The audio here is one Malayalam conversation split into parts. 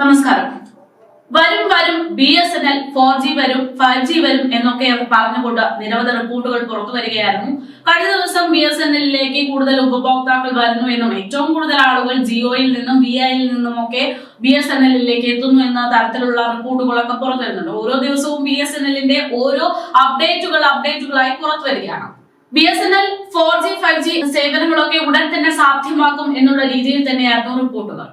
നമസ്കാരം. വരും വരും B S N L four G വരും ഫൈവ് ജി വരും എന്നൊക്കെ പറഞ്ഞുകൊണ്ട് നിരവധി റിപ്പോർട്ടുകൾ പുറത്തു വരികയായിരുന്നു. കഴിഞ്ഞ ദിവസം ബി എസ് എൻ എല്ലിലേക്ക് കൂടുതൽ ഉപഭോക്താക്കൾ വരുന്നു എന്നും ഏറ്റവും കൂടുതൽ ആളുകൾ ജിയോയിൽ നിന്നും വി ഐയിൽ നിന്നും ഒക്കെ ബി എസ് എൻ എല്ലിലേക്ക് എത്തുന്നു എന്ന തരത്തിലുള്ള റിപ്പോർട്ടുകളൊക്കെ പുറത്തു വരുന്നുണ്ട്. ഓരോ ദിവസവും ബി എസ് എൻ എല്ലിന്റെ ഓരോ അപ്ഡേറ്റുകൾ അപ്ഡേറ്റുകളായി പുറത്തു വരികയാണ്. B S N L four G five G സേവനങ്ങളൊക്കെ ഉടൻ തന്നെ സാധ്യമാക്കും എന്നുള്ള രീതിയിൽ തന്നെയായിരുന്നു റിപ്പോർട്ടുകൾ.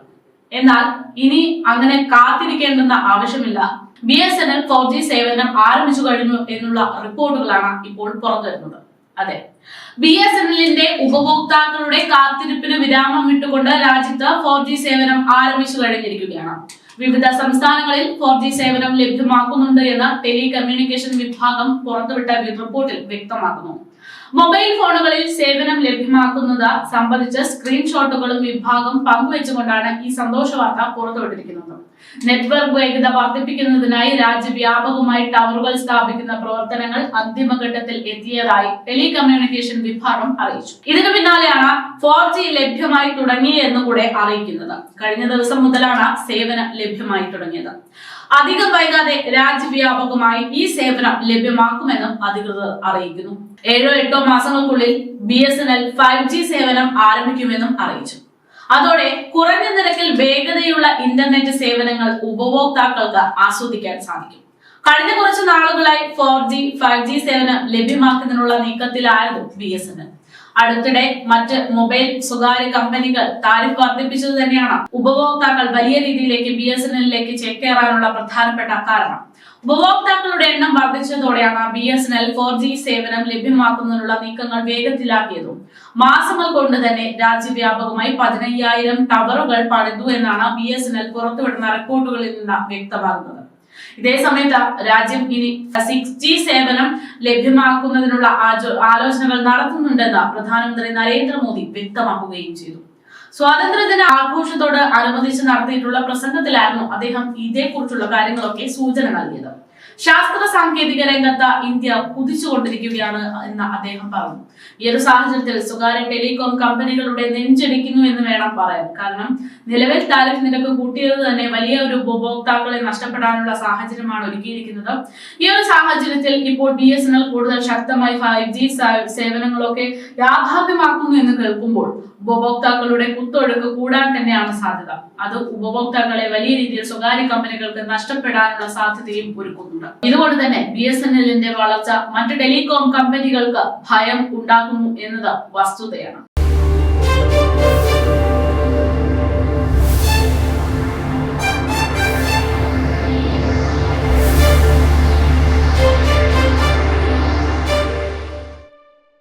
എന്നാൽ ഇനി അങ്ങനെ കാത്തിരിക്കേണ്ടെന്ന ആവശ്യമില്ല. B S N L four G സേവനം ആരംഭിച്ചു കഴിഞ്ഞു എന്നുള്ള റിപ്പോർട്ടുകളാണ് ഇപ്പോൾ പുറത്തുവരുന്നത്. അതെ. ബി എസ് എൻ എല്ലിന്റെ ഉപഭോക്താക്കളുടെ കാത്തിരിപ്പിന് വിരാമം വിട്ടുകൊണ്ട് രാജ്യത്ത് ഫോർ ജി സേവനം ആരംഭിച്ചു കഴിഞ്ഞിരിക്കുകയാണ്. വിവിധ സംസ്ഥാനങ്ങളിൽ ഫോർ ജി സേവനം ലഭ്യമാക്കുന്നുണ്ട് എന്ന് ടെലി കമ്മ്യൂണിക്കേഷൻ വിഭാഗം പുറത്തുവിട്ട റിപ്പോർട്ടിൽ വ്യക്തമാക്കുന്നു. മൊബൈൽ ഫോണുകളിൽ സേവനം ലഭ്യമാക്കുന്നത് സംബന്ധിച്ച് സ്ക്രീൻഷോട്ടുകളും വിഭാഗം പങ്കുവെച്ചുകൊണ്ടാണ് ഈ സന്തോഷ വാർത്ത പുറത്തുവിട്ടിരിക്കുന്നത്. നെറ്റ്വർക്ക് വേഗത വർദ്ധിപ്പിക്കുന്നതിനായി രാജ്യവ്യാപകമായി ടവറുകൾ സ്ഥാപിക്കുന്ന പ്രവർത്തനങ്ങൾ അന്തിമഘട്ടത്തിൽ എത്തിയതായി ടെലികമ്മ്യൂണിക്കേഷൻ വിഭാഗം അറിയിച്ചു. ഇതിനു പിന്നാലെയാണ് ഫോർ ജി ലഭ്യമായി തുടങ്ങിയെന്നും കൂടെ അറിയിക്കുന്നത്. കഴിഞ്ഞ ദിവസം മുതലാണ് സേവനം ലഭ്യമായി തുടങ്ങിയത്. അധികം വൈകാതെ രാജ്യവ്യാപകമായി ഈ സേവനം ലഭ്യമാക്കുമെന്നും അധികൃതർ അറിയിക്കുന്നു. ഏഴോ എട്ടോ മാസങ്ങൾക്കുള്ളിൽ B S N L five G സേവനം ആരംഭിക്കുമെന്നും അറിയിച്ചു. അതോടെ കുറഞ്ഞ നിരക്കിൽ വേഗതയുള്ള ഇന്റർനെറ്റ് സേവനങ്ങൾ ഉപഭോക്താക്കൾക്ക് ആസ്വദിക്കാൻ സാധിക്കും. കഴിഞ്ഞ കുറച്ച് നാളുകളായി ഫോർ ജി ഫൈവ് ജി സേവനം ലഭ്യമാക്കുന്നതിനുള്ള നീക്കത്തിലായിരുന്നു ബി എസ് എൻ എൽ അടുത്തിടെ മറ്റ് മൊബൈൽ സ്വകാര്യ കമ്പനികൾ താരിഫ് വർദ്ധിപ്പിച്ചത് തന്നെയാണ്. ഉപഭോക്താക്കൾ വലിയ രീതിയിലേക്ക് ബി എസ് എൻ എല്ലിലേക്ക് ചേക്കേറാനുള്ള പ്രധാനപ്പെട്ട കാരണം. ഉപഭോക്താക്കളുടെ എണ്ണം വർദ്ധിച്ചതോടെയാണ് B S N L four G സേവനം ലഭ്യമാക്കുന്നതിനുള്ള നീക്കങ്ങൾ വേഗത്തിലാക്കിയതും. മാസങ്ങൾ കൊണ്ട് തന്നെ രാജ്യവ്യാപകമായി പതിനയ്യായിരം ടവറുകൾ പണിതു എന്നാണ് ബി എസ് എൻ എൽ പുറത്തുവിടുന്ന റിപ്പോർട്ടുകളിൽ നിന്ന് വ്യക്തമാകുന്നത്. ഇതേ സമയത്ത് രാജ്യം ഇനി സിക്സ് ജി സേവനം ലഭ്യമാക്കുന്നതിനുള്ള ആലോചനകൾ നടത്തുന്നുണ്ടെന്ന് പ്രധാനമന്ത്രി നരേന്ദ്രമോദി വ്യക്തമാക്കുകയും ചെയ്തു. സ്വാതന്ത്ര്യദിന ആഘോഷത്തോട് അനുബന്ധിച്ച് നടത്തിയിട്ടുള്ള പ്രസംഗത്തിലായിരുന്നു അദ്ദേഹം ഇതേക്കുറിച്ചുള്ള കാര്യങ്ങളൊക്കെ സൂചന നൽകിയത്. ശാസ്ത്ര സാങ്കേതിക രംഗത്ത് ഇന്ത്യ കുതിച്ചുകൊണ്ടിരിക്കുകയാണ് എന്ന് അദ്ദേഹം പറഞ്ഞു. ഈ ഒരു സാഹചര്യത്തിൽ സ്വകാര്യ ടെലികോം കമ്പനികളുടെ നെഞ്ചടിക്കുന്നു എന്ന് വേണം പറയാൻ. കാരണം നിലവിൽ താരിഫ് നിരക്ക് കൂട്ടിയത് തന്നെ വലിയ ഒരു ഉപഭോക്താക്കളെ നഷ്ടപ്പെടാനുള്ള സാഹചര്യമാണ് ഒരുക്കിയിരിക്കുന്നത്. ഈ ഒരു സാഹചര്യത്തിൽ ഇപ്പോൾ ബി എസ് എൻ എൽ കൂടുതൽ ശക്തമായി ഫൈവ് ജി സേവനങ്ങളൊക്കെ യാഥാർത്ഥ്യമാക്കുന്നു എന്ന് കേൾക്കുമ്പോൾ ഉപഭോക്താക്കളുടെ കുത്തൊഴുക്ക് കൂടാൻ തന്നെയാണ് സാധ്യത. അത് ഉപഭോക്താക്കളെ വലിയ രീതിയിൽ സ്വകാര്യ കമ്പനികൾക്ക് നഷ്ടപ്പെടാനുള്ള സാധ്യതയും ഒരുക്കുന്നുണ്ട്. ഇതുകൊണ്ട് തന്നെ ബി എസ് എൻ എല്ലിന്റെ വളർച്ച മറ്റ് ടെലികോം കമ്പനികൾക്ക് ഭയം ഉണ്ടാകുന്നു എന്നത് വസ്തുതയാണ്.